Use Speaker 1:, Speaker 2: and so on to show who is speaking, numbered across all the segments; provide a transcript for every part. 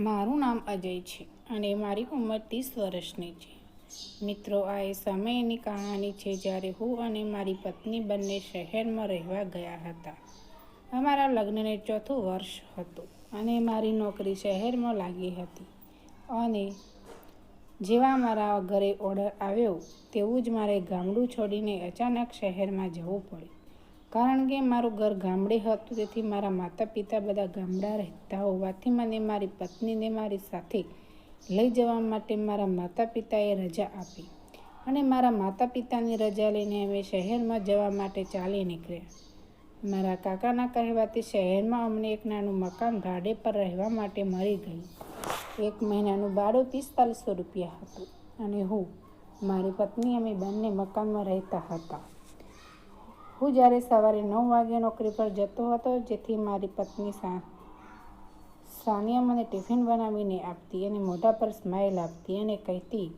Speaker 1: મારું નામ અજય છે અને મારી ઉંમર ત્રીસ વર્ષની છે. મિત્રો, આ એ સમયની કહાની છે જ્યારે હું અને મારી પત્ની બંને શહેરમાં રહેવા ગયા હતા. અમારા લગ્નને ચોથું વર્ષ હતું અને મારી નોકરી શહેરમાં લાગી હતી. અને જેવા મારા ઘરે ઓર્ડર આવ્યો, તેવું જ મારે ગામડું છોડીને અચાનક શહેરમાં જવું પડ્યું. કારણ કે મારું ઘર ગામડે હતું, તેથી મારા માતા પિતા બધા ગામડા રહેતા હોવાથી મને મારી પત્નીને મારી સાથે લઈ જવા માટે મારા માતા પિતાએ રજા આપી અને મારા માતા પિતાની રજા લઈને અમે શહેરમાં જવા માટે ચાલી નીકળ્યા. મારા કાકાના કહેવાથી શહેરમાં અમને એક નાનું મકાન ભાડે પર રહેવા માટે મળી ગયું. એક મહિનાનું ભાડું પિસ્તાલીસો રૂપિયા હતું અને હું, મારી પત્ની અમે બંને મકાનમાં રહેતા હતા. હું જ્યારે સવારે નવ વાગે નોકરી પર જતો હતો, જેથી મારી પત્ની સા, સાનિયા મને ટિફિન બનાવીને આપતી અને મોઢા પર સ્માઇલ આપતી અને કહેતી,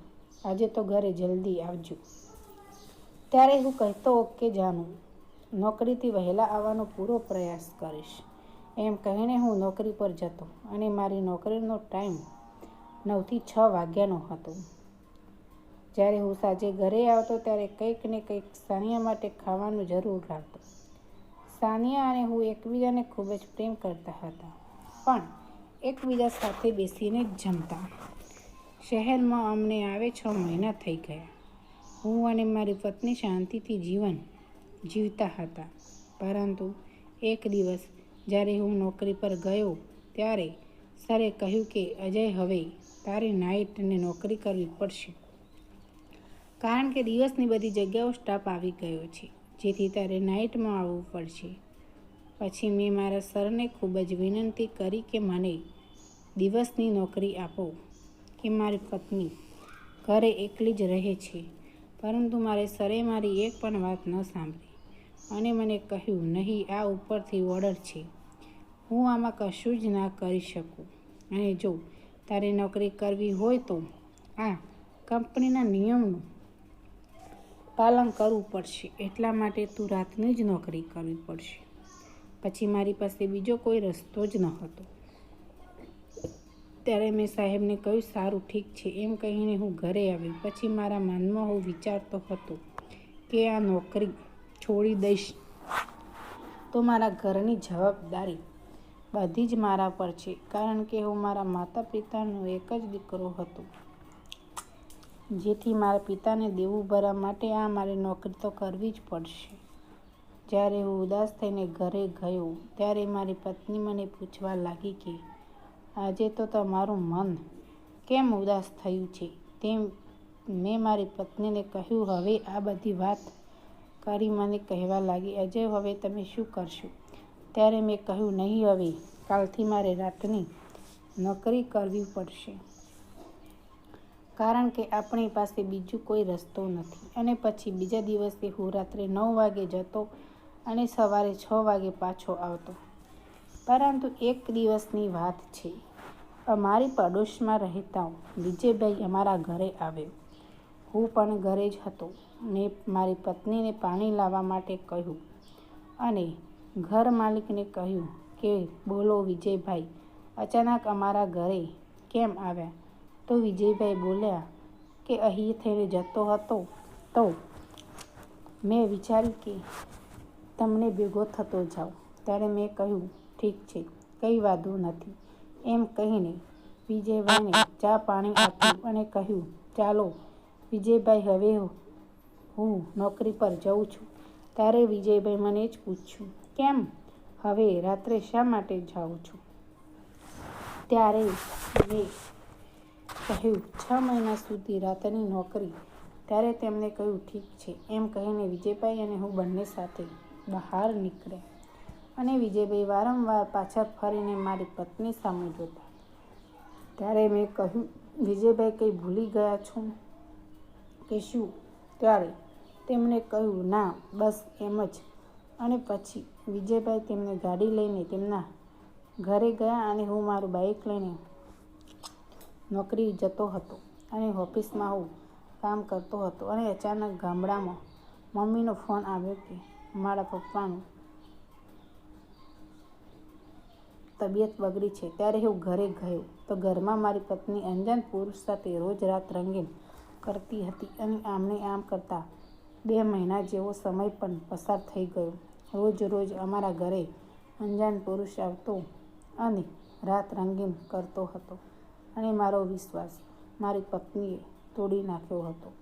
Speaker 1: આજે તો ઘરે જલ્દી આવજો. ત્યારે હું કહેતો, ઓકે, જાનું. નોકરીથી વહેલા આવવાનો પૂરો પ્રયાસ કરીશ. એમ કહીને હું નોકરી પર જતો અને મારી નોકરીનો ટાઈમ નવથી છ વાગ્યાનો હતો. જ્યારે હું સાંજે ઘરે આવતો ત્યારે કંઈક ને કંઈક સાનિયા માટે ખાવાનું જરૂર લાવતો સાનિયા અને હું એકબીજાને ખૂબ જ પ્રેમ કરતા હતા. પણ એકબીજા સાથે બેસીને જ જમતા. શહેરમાં અમને આવે છ મહિના થઈ ગયા. હું અને મારી પત્ની શાંતિથી જીવન જીવતા હતા. પરંતુ એક દિવસ જ્યારે હું નોકરી પર ગયો ત્યારે સરે કહ્યું કે, અજય, હવે તારે નાઇટને નોકરી કરવી પડશે. કારણ કે દિવસની બધી જગ્યાઓ સ્ટાફ આવી ગયો છે. જેથી તારે નાઇટમાં આવવું પડશે. પછી મેં મારા સરને ખૂબ જ વિનંતી કરી કે મને દિવસની નોકરી આપો કે મારી પત્ની ઘરે એકલી જ રહે છે. પરંતુ મારે સરે મારી એક પણ વાત ન સાંભળી. અને મને કહ્યું, નહીં, આ ઉપરથી ઓર્ડર છે. હું આમાં કશું જ ના કરી શકું. અને જો તારે નોકરી કરવી હોય તો આ કંપનીના નિયમનું પાલન કરવું પડશે. એટલા માટે તું રાતની જ નોકરી કરવી પડશે. પછી મારી પાસે બીજો કોઈ રસ્તો જ ન હતો. ત્યારે મેં સાહેબને કહ્યું, સારું, ઠીક છે. એમ કહીને હું ઘરે આવી પછી મારા મનમાં હું વિચારતો હતો કે આ નોકરી છોડી દઈશ તો મારા ઘરની જવાબદારી બધી જ મારા પર છે. કારણ કે હું મારા માતા પિતાનો એક જ દીકરો હતો. જેથી મારા પિતાને દેવું ભરવા માટે આ મારે નોકરી તો કરવી જ પડશે. જ્યારે હું ઉદાસ થઈને ઘરે ગયો, ત્યારે મારી પત્ની મને પૂછવા લાગી કે, આજે તો તમારું મન કેમ ઉદાસ થયું છે? તેમ મેં મારી પત્નીને કહ્યું, હવે આ બધી વાત કરી મને કહેવા લાગી, અજય, હવે તમે શું કરશો? ત્યારે મેં કહ્યું, નહીં, હવે કાલથી મારે રાતની નોકરી કરવી પડશે. કારણ કે આપણી પાસે બીજું કોઈ રસ્તો નથી. અને પછી બીજા દિવસે હું રાત્રે નવ વાગે જતો અને સવારે છ વાગે પાછો આવતો. પરંતુ એક દિવસની વાત છે. અમારી પડોશમાં રહેતા વિજયભાઈ અમારા ઘરે આવ્યો. હું પણ ઘરે જ હતો. ને મારી પત્નીને પાણી લાવવા માટે કહ્યું. અને ઘર માલિકને કહ્યું કે, બોલો વિજયભાઈ, અચાનક અમારા ઘરે કેમ આવ્યા? તો વિજયભાઈ બોલ્યા કે અહીં થઈને જતો હતો તો મેં વિચાર્યું કે તમને ભેગો થતો જાઉં. ત્યારે મેં કહ્યું, ઠીક છે, કંઈ વાંધો નથી. એમ કહીને વિજયભાઈને ચા પાણી આપ્યું અને કહ્યું, ચાલો, વિજયભાઈ, હવે હું નોકરી પર જઉં છું. ત્યારે વિજયભાઈ મને જ પૂછ્યું, કેમ? હવે રાત્રે શા માટે જાઉં છું? ત્યારે મેં કહ્યું, છ મહિના સુધી રાતની નોકરી. ત્યારે તેમણે કહ્યું, ઠીક છે. એમ કહીને વિજયભાઈ અને હું બંને સાથે બહાર નીકળ્યા અને વિજયભાઈ વારંવાર પાછળ ફરીને મારી પત્ની સામે જોતા. ત્યારે મેં કહ્યું, વિજયભાઈ કંઈ ભૂલી ગયા છો? કે શું ત્યારે તેમણે કહ્યું, ના, બસ એમ જ. અને પછી વિજયભાઈ તેમને ગાડી લઈને તેમના ઘરે ગયા અને હું મારું બાઇક લઈને નોકરી જતો હતો અને ઓફિસમાં હું કામ કરતો હતો અને અચાનક ગામડામાં મમ્મીનો ફોન આવ્યો કે મારા પપ્પાનું તબિયત બગડી છે, ત્યારે હું ઘરે ગયો. તો ઘરમાં મારી પત્ની અંજાન પુરુષ સાથે રોજ રાત રંગીન કરતી હતી અને આમને આમ કરતાં બે મહિના જેવો સમય પણ પસાર થઈ ગયો. રોજ રોજ અમારા ઘરે અંજાન પુરુષ આવતો અને રાત રંગીન કરતો હતો. અને મારો વિશ્વાસ મારી પત્નીએ તોડી નાખ્યો હતો.